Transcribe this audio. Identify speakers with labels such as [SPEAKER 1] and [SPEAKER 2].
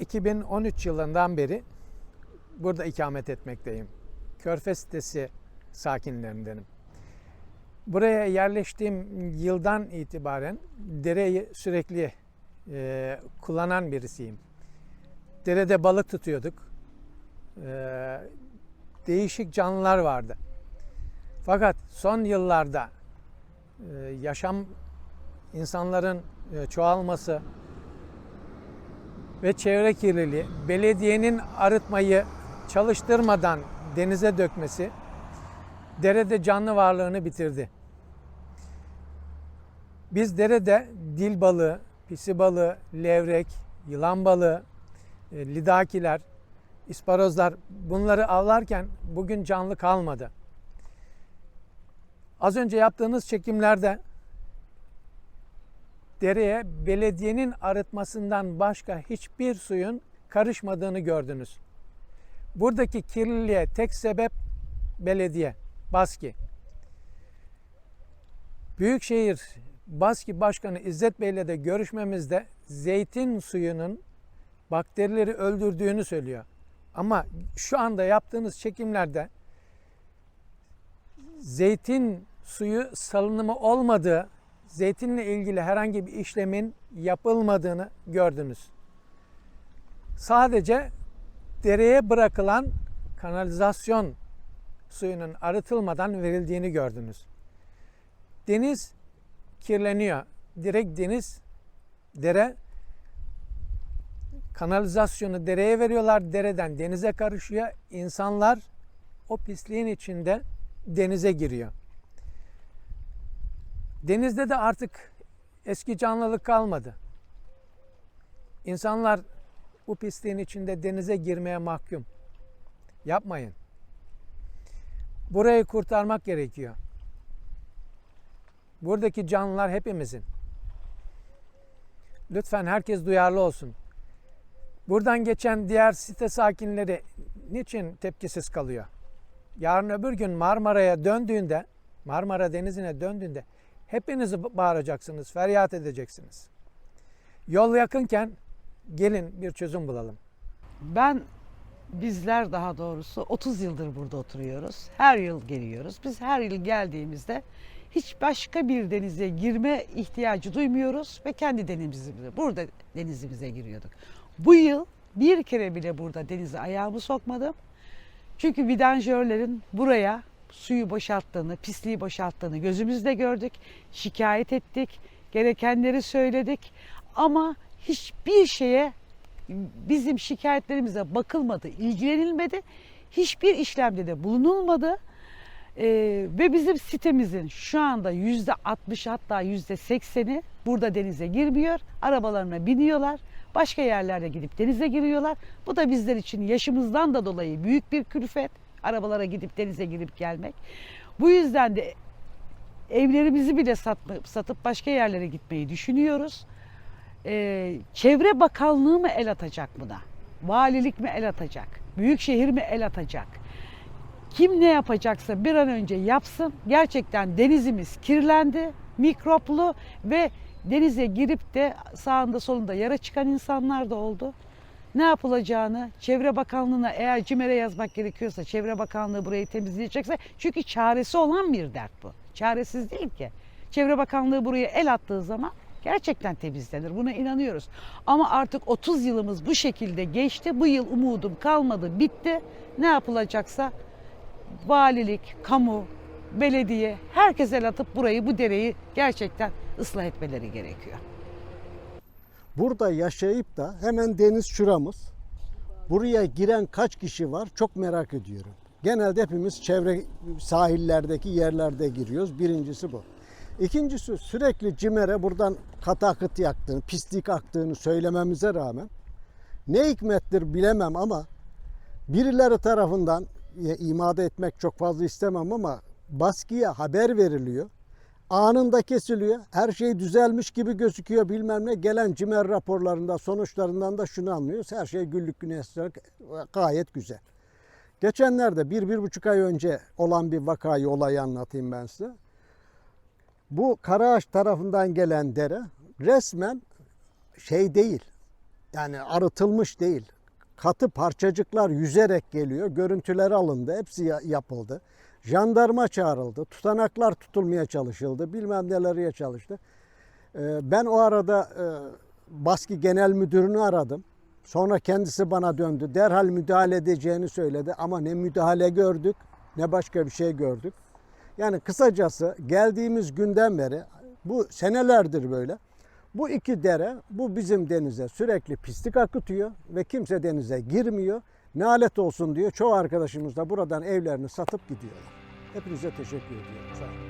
[SPEAKER 1] 2013 yılından beri burada ikamet etmekteyim. Körfez sitesi sakinlerindenim. Buraya yerleştiğim yıldan itibaren dereyi sürekli e, kullanan birisiyim. Derede balık tutuyorduk. E, değişik canlılar vardı. Fakat son yıllarda e, yaşam insanların e, çoğalması ve çevre kirliliği, belediyenin arıtmayı çalıştırmadan denize dökmesi derede canlı varlığını bitirdi. Biz derede dil balığı, pisi balığı, levrek, yılan balığı, e, lidakiler, isparozlar bunları avlarken bugün canlı kalmadı. Az önce yaptığınız çekimlerde dereye belediyenin arıtmasından başka hiçbir suyun karışmadığını gördünüz. Buradaki kirliliğe tek sebep belediye, Baski. Büyükşehir Baski Başkanı İzzet Bey ile de görüşmemizde zeytin suyunun bakterileri öldürdüğünü söylüyor. Ama şu anda yaptığınız çekimlerde zeytin suyu salınımı olmadığı, zeytinle ilgili herhangi bir işlemin yapılmadığını gördünüz. Sadece dereye bırakılan kanalizasyon suyunun arıtılmadan verildiğini gördünüz. Deniz kirleniyor. Direkt deniz, dere kanalizasyonu dereye veriyorlar. Dereden denize karışıyor. İnsanlar o pisliğin içinde denize giriyor. Denizde de artık eski canlılık kalmadı. İnsanlar bu pisliğin içinde denize girmeye mahkum. Yapmayın. Burayı kurtarmak gerekiyor. Buradaki canlılar hepimizin. Lütfen herkes duyarlı olsun. Buradan geçen diğer site sakinleri niçin tepkisiz kalıyor? Yarın öbür gün Marmara'ya döndüğünde, Marmara Denizi'ne döndüğünde hepinizi bağıracaksınız, feryat edeceksiniz. Yol yakınken gelin bir çözüm bulalım.
[SPEAKER 2] Ben bizler daha doğrusu 30 yıldır burada oturuyoruz. Her yıl geliyoruz. Biz her yıl geldiğimizde hiç başka bir denize girme ihtiyacı duymuyoruz ve kendi denizimize, burada denizimize giriyorduk. Bu yıl bir kere bile burada denize ayağımı sokmadım. Çünkü vidanjörlerin buraya suyu boşalttığını, pisliği boşalttığını gözümüzle gördük. Şikayet ettik, gerekenleri söyledik ama hiçbir şeye bizim şikayetlerimize bakılmadı, ilgilenilmedi. Hiçbir işlemde de bulunulmadı. Ee, ve bizim sitemizin şu anda yüzde 60 hatta yüzde 80'i burada denize girmiyor. Arabalarına biniyorlar. Başka yerlerde gidip denize giriyorlar. Bu da bizler için yaşımızdan da dolayı büyük bir külfet. Arabalara gidip denize girip gelmek. Bu yüzden de evlerimizi bile satma, satıp başka yerlere gitmeyi düşünüyoruz. Ee, Çevre Bakanlığı mı el atacak buna? Valilik mi el atacak? Büyükşehir mi el atacak? Kim ne yapacaksa bir an önce yapsın. Gerçekten denizimiz kirlendi, mikroplu ve denize girip de sağında solunda yara çıkan insanlar da oldu. Ne yapılacağını Çevre Bakanlığı'na eğer CİMER'e yazmak gerekiyorsa Çevre Bakanlığı burayı temizleyecekse çünkü çaresi olan bir dert bu. Çaresiz değil ki. Çevre Bakanlığı buraya el attığı zaman gerçekten temizlenir. Buna inanıyoruz. Ama artık 30 yılımız bu şekilde geçti. Bu yıl umudum kalmadı, bitti. Ne yapılacaksa valilik, kamu, belediye herkes el atıp burayı, bu dereyi gerçekten ıslah etmeleri gerekiyor.
[SPEAKER 3] Burada yaşayıp da hemen deniz şuramız. Buraya giren kaç kişi var çok merak ediyorum. Genelde hepimiz çevre sahillerdeki yerlerde giriyoruz. Birincisi bu. İkincisi sürekli CİMER'e buradan katakıt yaktığını, pislik aktığını söylememize rağmen ne hikmettir bilemem ama birileri tarafından ya, imada etmek çok fazla istemem ama baskıya haber veriliyor. Anında kesiliyor. Her şey düzelmiş gibi gözüküyor bilmem ne. Gelen CİMER raporlarında sonuçlarından da şunu anlıyoruz. Her şey güllük güneşlik gayet güzel. Geçenlerde bir, bir buçuk ay önce olan bir vakayı, olayı anlatayım ben size. Bu Karaağaç tarafından gelen dere resmen şey değil. yani arıtılmış değil. Katı parçacıklar yüzerek geliyor. Görüntüleri alındı. Hepsi ya- yapıldı. Jandarma çağrıldı. Tutanaklar tutulmaya çalışıldı. Bilmem neleriye çalıştı. Ee, Ben o arada e, Baski Genel Müdürünü aradım. Sonra kendisi bana döndü. Derhal müdahale edeceğini söyledi ama ne müdahale gördük ne başka bir şey gördük. Yani kısacası geldiğimiz günden beri bu senelerdir böyle. Bu iki dere bu bizim denize sürekli pislik akıtıyor ve kimse denize girmiyor. Ne alet olsun diyor. Çoğu arkadaşımız da buradan evlerini satıp gidiyorlar. Hepinize teşekkür ediyorum. Sağ olun.